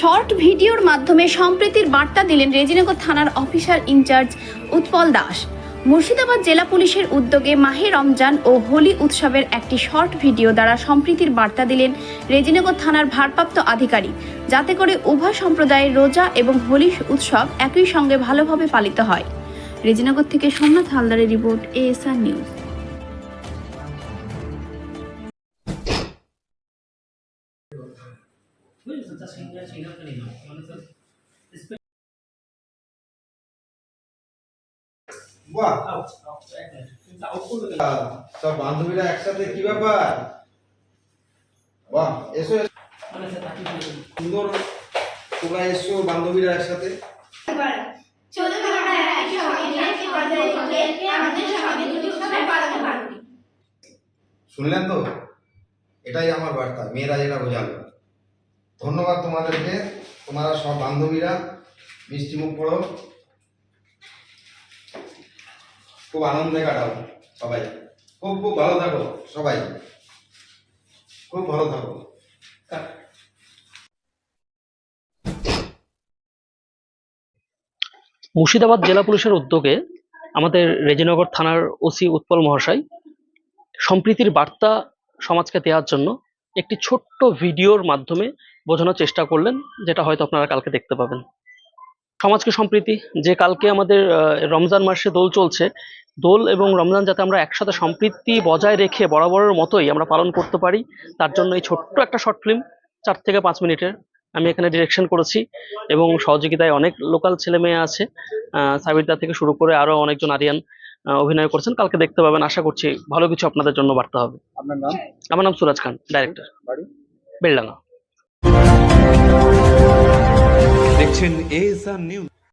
Short ভিডিওর মাধ্যমে সম্প্রীতির বার্তা দিলেন রেজিনগর থানার officer in charge Utpal Das. Murshidabad জেলা পুলিশের উদ্যোগে মাহে রমজান ও হোলি উৎসবের একটি শর্ট ভিডিও দ্বারা সম্প্রীতির বার্তা দিলেন রেজিনগর থানার ভারপ্রাপ্ত আধিকারিক। যাতে করে উভয় সম্প্রদায়ের রোজা এবং হোলি উৎসব একই সঙ্গে ভালোভাবে পালিত হয়। রেজিনগর থেকে সোমনাথ হালদারের রিপোর্ট এএসআর নিউজ। সুন্দর তোমরা এসো বান্ধবীরা একসাথে শুনলেন তো? এটাই আমার বার্তা। মেয়েরা যেটা বোঝালো। ধন্যবাদ তোমাদেরকে। তোমরা সব বান্ধবীরা মিষ্টি মুখ পড়ো খুব আনন্দে কাটাও সবাই। খুব খুব ভালো থাকো সবাই। খুব ভালো থাকো। মুর্শিদাবাদ জেলা পুলিশের উদ্যোগে আমাদের রেজিনগর থানার ওসি উৎপল মহাশয় সম্প্রীতির বার্তা সমাজকে দেওয়ার জন্য একটি ছোট্ট ভিডিওর মাধ্যমে বোঝানোর চেষ্টা করলেন যেটা হয়তো আপনারা কালকে দেখতে পাবেন। সমাজকে সম্প্রীতি যে কালকে আমাদের রমজান মাসে দোল চলছে দোল এবং রমজান যাতে আমরা একসাথে সম্প্রীতি বজায় রেখে বরাবরের মতোই আমরা পালন করতে পারি তার জন্য এই ছোট্ট একটা শর্ট ফিল্ম চার থেকে পাঁচ মিনিটের আমি এখানে ডিরেকশন করেছি এবং সহযোগিতায় অনেক লোকাল ছেলে মেয়ে আছে আহ, সাবিরদা থেকে শুরু করে আরও অনেকজন আরিয়ান অভিনয় করছেন। কালকে দেখতে পাবেন আশা করছি ভালো কিছু আপনাদের জন্য বার্তা হবে। আপনার নাম? আমার নাম সুরাজ খান ডাইরেক্টর বাড়ি? বেলডাঙ্গা। দেখছেন এ নিউজ